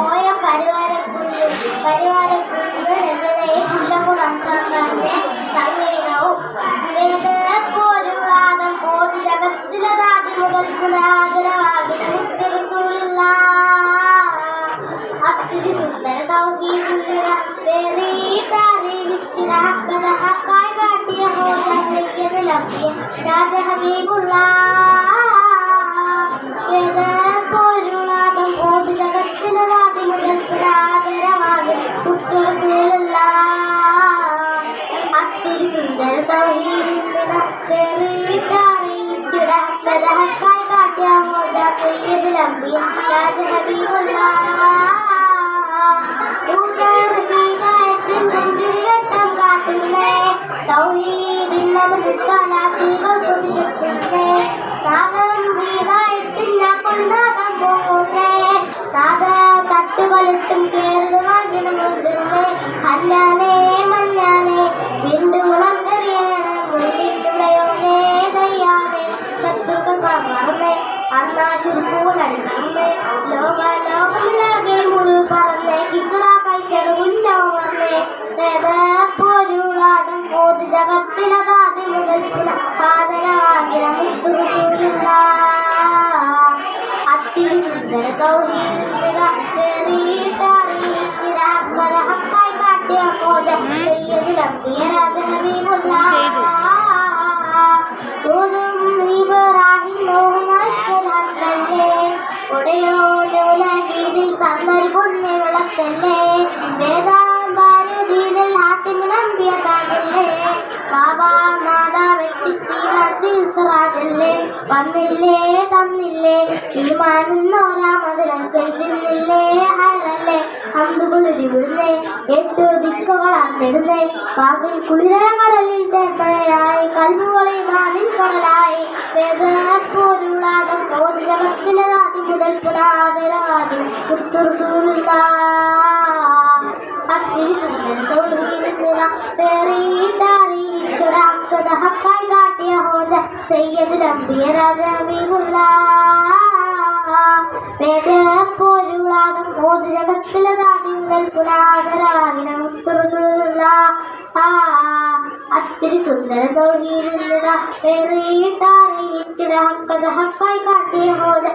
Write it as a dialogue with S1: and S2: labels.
S1: ഓയ കരുവാരക്കുണ്ട് കരുവാരക്കുണ്ട് രചനയെ കുല്ലംകുളക്കാരന്റെ സംഗീതവും വേദപ്പോരുവാദം ഓതി ജഗത്തിലതാതി മുതൽ പുനാദരവാകി മുത്തുറസൂലുള്ള അത്തിരി സുന്ദര തൗഹീദുള്ള വേറെ താരീവിച്ചിര ഹക്കത ഹക്കായി കാട്ടിയ ഹോജ സയ്യിദ് ലംബിയ രാജ ഹബീബുള്ള فذهبت بعدهم وجاء سيد الأنبياء يا ذهبي الله தௌஹீதின் மனசுக்கான ஆக்கிகள் புதுப்பிக்கின்றேன் சாகம் வீராயத்தில் நான் கொண்டாடம் போகிறேன் கேருடுவான் தினம் ஒன்றுமே. அஞ்ஞான വന്നില്ലേ തന്നില്ലേ. തീരുമാനോരാമതിനനുസരിച്ചിരുന്നില്ലേ ഹരല്ലേ അമ്പുകളൊരു വിടുന്നേ എട്ട് ദിക്കുകളാർന്നിടുന്നേ പാകിൽ കുളിര കടലിൽ തേപ്പഴയായി കൽബുകളെ മാനിൽ കടലായി. വേദപ്പൊരുളാകം പോതി ജഗത്തിലെ ആദ്യം മുതൽ പുടാതരാദ്യം കുത്തുറുസൂലുള്ള അത്തിരി സുന്ദരത്തോടുള്ള പേറിയിട്ടറിയിച്ചട സയ്യദ് ആ സുന്ദര ഹക്കായി കാട്ടിയ പോലെ